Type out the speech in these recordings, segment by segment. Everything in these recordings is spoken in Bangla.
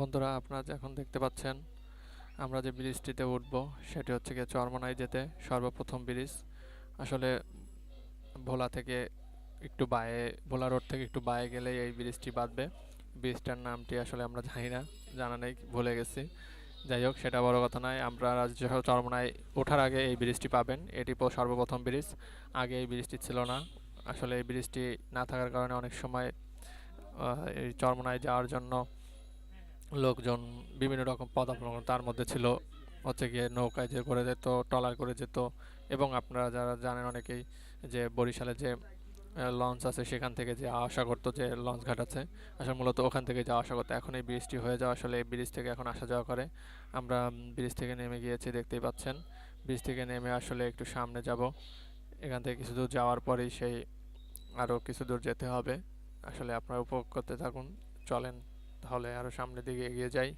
বন্ধুরা, আপনারা এখন দেখতে পাচ্ছেন, আমরা যে ব্রিজটিতে উঠব, সেটি হচ্ছে গিয়ে চরমনাই যেতে সর্বপ্রথম ব্রিজ। আসলে ভোলা থেকে একটু বায়ে, ভোলা রোড থেকে একটু বায়ে গেলেই এই ব্রিজটি বাঁধবে। ব্রিজটার নামটি আসলে আমরা জানি না, জানা নেই, ভুলে গেছি। যাই হোক, সেটা বড় কথা নয় আমরা রাজ্য চরমনায় ওঠার আগে এই ব্রিজটি পাবেন, এটি সর্বপ্রথম ব্রিজ। আগে এই ব্রিজটি ছিল না। আসলে এই ব্রিজটি না থাকার কারণে অনেক সময় এই চরমনায় যাওয়ার জন্য লোকজন বিভিন্ন রকম পদাবলম্বন তার মধ্যে ছিল হচ্ছে গিয়ে নৌকায় যে করে যেত, ট্রলার করে যেত এবং আপনারা যারা জানেন অনেকেই যে বরিশালে যে লঞ্চ আছে সেখান থেকে যে আসা করতো যে লঞ্চ ঘাট আছে আসলে মূলত ওখান থেকে যাওয়া আসা করতো। এখন এই ব্রিজটি হয়ে যাওয়া আসলে এই ব্রিজ থেকে এখন আসা যাওয়া করে। আমরা ব্রিজ থেকে নেমে গিয়েছি, দেখতেই পাচ্ছেন। ব্রিজ থেকে নেমে আসলে একটু সামনে যাব। এখান থেকে কিছু দূর যাওয়ার পরেই সেই আরও কিছু দূর যেতে হবে। আসলে আপনারা উপভোগ করতে থাকুন, চলেন। তাহলে আরও সামনের দিকে এগিয়ে যাই।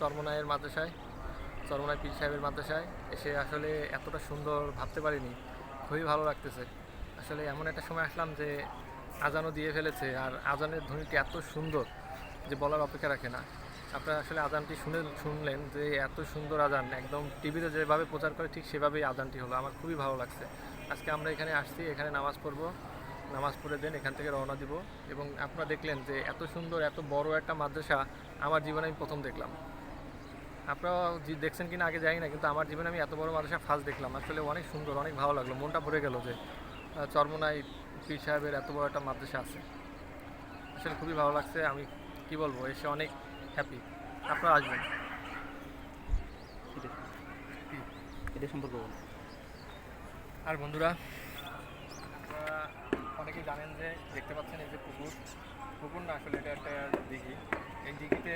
চলে মাদ্রাসায়, চরমনাই পীর সাহেবের মাদ্রাসায় এসে আসলে এতটা সুন্দর ভাবতে পারিনি, খুবই ভালো লাগতেছে। আসলে এমন একটা সময় আসলাম যে আজানও দিয়ে ফেলেছে আর আজানের ধ্বনিটি এত সুন্দর যে বলার অপেক্ষা রাখে না। আপনারা আসলে আজানটি শুনে, শুনলেন যে এত সুন্দর আজান, একদম টিভিতে যেভাবে প্রচার করে ঠিক সেভাবেই আজানটি হলো। আমার খুবই ভালো লাগছে। আজকে আমরা এখানে আসছি, এখানে নামাজ পড়ব, নামাজ পড়ে দেন এখান থেকে রওনা দিব এবং আপনারা দেখলেন যে এত সুন্দর, এত বড় একটা মাদ্রাসা আমার জীবনে আমি প্রথম দেখলাম। আপনারা দেখছেন কিনা আগে যাই না কিন্তু আমার জীবনে আমি এত বড় মাদ্রাসা ফার্স্ট দেখলাম। আসলে অনেক সুন্দর অনেক ভালো লাগল মনটা ভরে গেল যে চরমোনাই পীর সাহেবের এত বড় একটা মাদ্রাসা আছে। আসলে খুবই ভালো লাগছে আমি কি বলব এসে অনেক হ্যাপি আপনারা আসবেন। এটা সম্পর্কে বল আর বন্ধুরা আপনারা অনেকেই জানেন যে দেখতে পাচ্ছেন এই যে পুকুর। পুকুর না আসলে এটা একটা দিঘি। এই দিঘিতে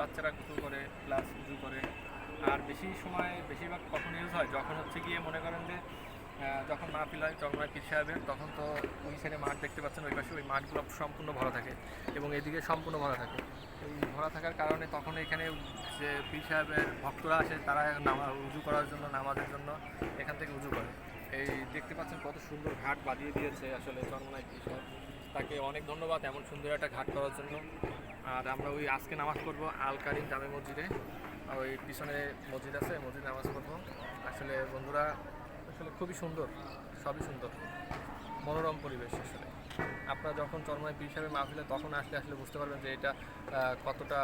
বাচ্চারা গোসল করে প্লাস উজু করে। আর বেশি সময়, বেশিরভাগ কখন ইউজ হয়? যখন হচ্ছে গিয়ে মনে করেন যে যখন মাহফিল হয় চরমায় পীর সাহেবের তখন তো ওই সাইডে মাঠ দেখতে পাচ্ছেন, ওই পাশে ওই মাঠগুলো সম্পূর্ণ ভরা থাকে এবং এদিকে সম্পূর্ণ ভরা থাকে। এই ভরা থাকার কারণে তখন এখানে যে পীর সাহেবের ভক্তরা আসে, তারা নামা, উজু করার জন্য, নামাজের জন্য এখান থেকে উজু করে। এই দেখতে পাচ্ছেন কত সুন্দর ঘাট বানিয়ে দিয়েছে আসলে পীর সাহেব তাকে অনেক ধন্যবাদ এমন সুন্দর একটা ঘাট করার জন্য। আর আমরা ওই আজকে নামাজ পড়ব আল কারিম জামে মসজিদে। আর ওই পিছনে মসজিদ আছে, মসজিদ নামাজ পড়ব। আসলে বন্ধুরা, আসলে খুবই সুন্দর, সবই সুন্দর। মনোরম পরিবেশ আসলে। আপনারা যখন চরমায় পীর সাহেবের মাহফিলে তখন আসলে আসলে বুঝতে পারবেন যে এটা কতটা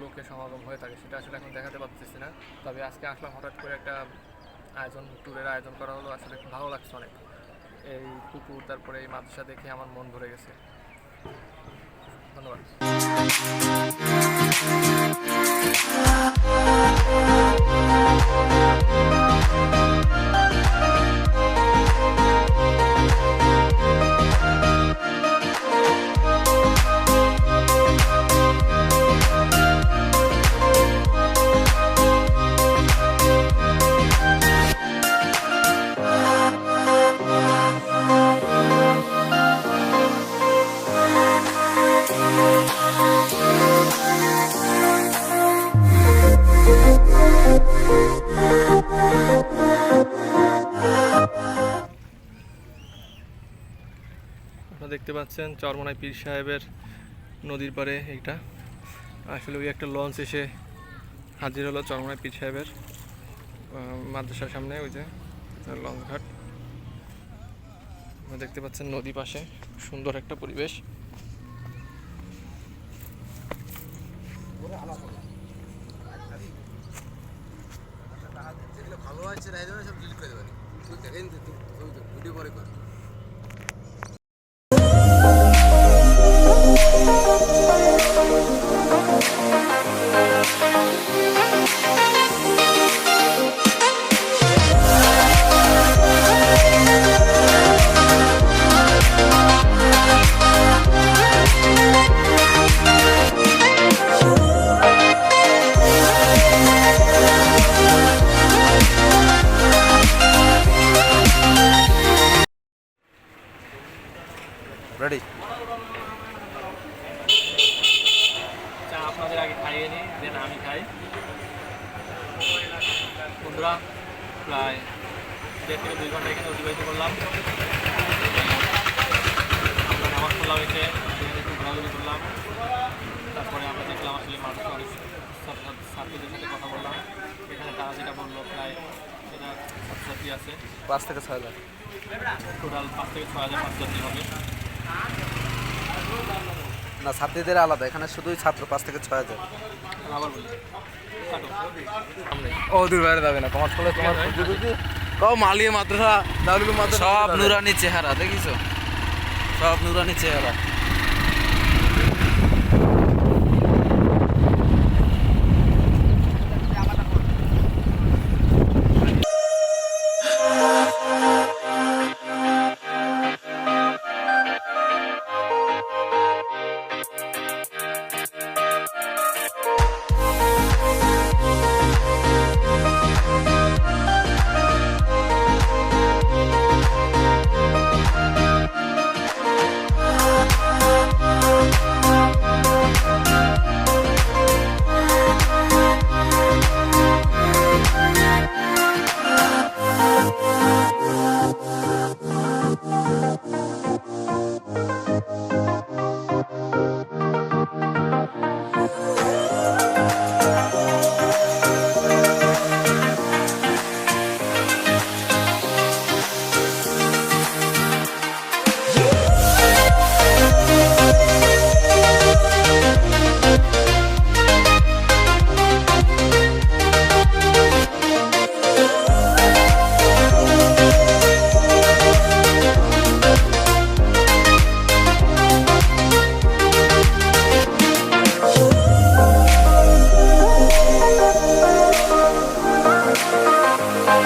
লোকের সমাগম হয়ে থাকে, সেটা আসলে এখন দেখাতে পারতেছি না। তবে আজকে আসলাম হঠাৎ করে একটা আয়োজন, ট্যুরের আয়োজন করা হলো, আসলে ভালো লাগছে অনেক। এই পুকুর তারপরে এই মাদ্রাসা দেখে আমার মন ভরে গেছে। ধন্যবাদ। পাচ্ছেন চরমনাই পীর সাহেবের নদীর পারে এইটা। আসলে ওই একটা লঞ্চ এসে হাজির হলো চরমনাই পীর সাহেবের মাদ্রাসার সামনে, ওই যে লঞ্চ ঘাট। দেখতে পাচ্ছেন নদী পাশে, সুন্দর একটা পরিবেশ। ভালো আছে সব ডিলিট করে দেবেন ভিডিও করে। দেন আমি খাই বন্ধুরা প্রায় দেড় থেকে দুই ঘণ্টা এখানে অতিবাহিত করলাম। আমরা নামাজ পড়লাম এসে একটু ঘোরাঘুরি করলাম। তারপরে আমরা দেখলাম আসলে মানুষ ছাত্রীদের সাথে কথা বললাম। এখানে তারা যেটা বলল প্রায় যেটা ছাত্রছাত্রী আছে। পাঁচ থেকে ছয় টোটাল পাঁচ থেকে ছয় হাজার ছাত্রছাত্রী হবে। না ছাত্রীদের আলাদা। এখানে শুধুই ছাত্র পাঁচ থেকে ছয় হাজার। ও দূর বাইরে যাবে না তোমার ফলে তোমার কও মালিয়ে মাদ্রাসা দারুল মাদ্রাসা সব নুরানি চেহারা দেখিছো? সব নুরানি চেহারা। আপনারা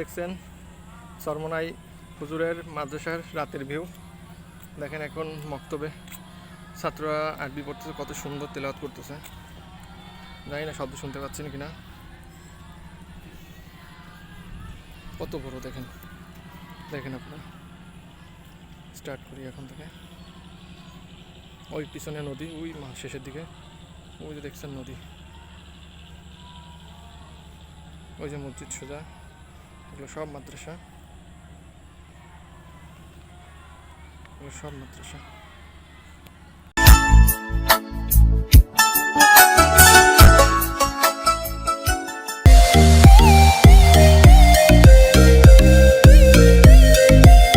দেখছেন সরমনাই হুজুরের মাদ্রাসার রাতের ভিউ। দেখেন এখন মক্তবে ছাত্ররা আরবি পড়তেছে, কত সুন্দর তেলাওয়াত করতেছে। জানি না শব্দ শুনতে পাচ্ছেন কিনা। কত বড় দেখেন। দেখেন আপনারা। স্টার্ট করি এখন থেকে। ওই পিছনে নদী, ওই মাস শেষের দিকে। ওই যে দেখছেন নদী। ওই যে মসজিদ সোজা। এগুলো সব মাদ্রাসা। সব মাদ্রাসা।